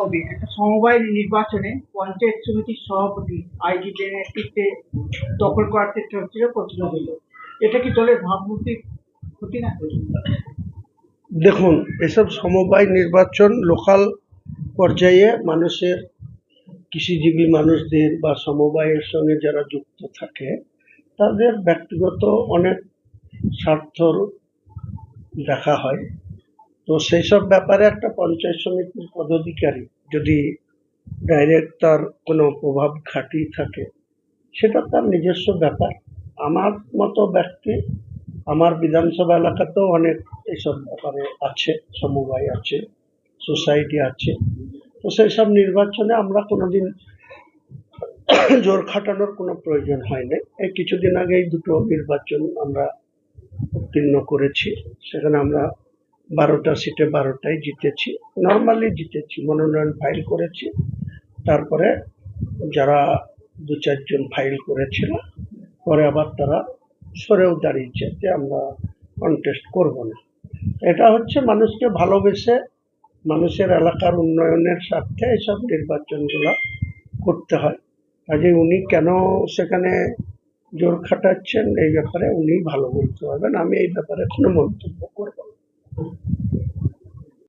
কবে একটা সমবায় নির্বাচনে পঞ্চায়েত সমিতির সভাপতি আইজি নেতৃত্বে দখল করার চেষ্টা হচ্ছিল প্রতিরোধ হলো এটা কি দলের ভাবমূর্তি ক্ষতি না দেখুন, এসব সমবায় নির্বাচন লোকাল পর্যায়ে মানুষের, কৃষিজীবী মানুষদের বা সমবায়ের সঙ্গে যারা যুক্ত থাকে, তাদের ব্যক্তিগত অনেক স্বার্থর দেখা হয়। তো সেই সব ব্যাপারে একটা পঞ্চায়েত সমিতির পদাধিকারী যদি ডাইরেক্ট তার কোনো প্রভাব খাটিয়ে থাকে, সেটা তার নিজস্ব ব্যাপার। আমার মতো ব্যক্তি, আমার বিধানসভা এলাকাতেও অনেক এইসব ব্যাপারে আছে, সমবায় আছে, সোসাইটি আছে। তো সেই সব নির্বাচনে আমরা কোনোদিন জোর খাটানোর কোনো প্রয়োজন হয়নি। এই কিছুদিন আগে এই দুটো নির্বাচন আমরা উত্তীর্ণ করেছি। সেখানে আমরা বারোটা সিটে বারোটাই জিতেছি। নর্মালি জিতেছি, মনোনয়ন ফাইল করেছি। তারপরে যারা দু চারজন ফাইল করেছিল, পরে আবার তারা সরেও দাঁড়িয়েছে যে আমরা কন্টেস্ট করব না। এটা হচ্ছে মানুষকে ভালোবেসে মানুষের এলাকার উন্নয়নের স্বার্থে এসব নির্বাচনগুলো করতে হয়। কাজে উনি কেন সেখানে জোর খাটাচ্ছেন, এই ব্যাপারে উনি ভালো বলতে পারবেন। আমি এই ব্যাপারে কোনো মন্তব্য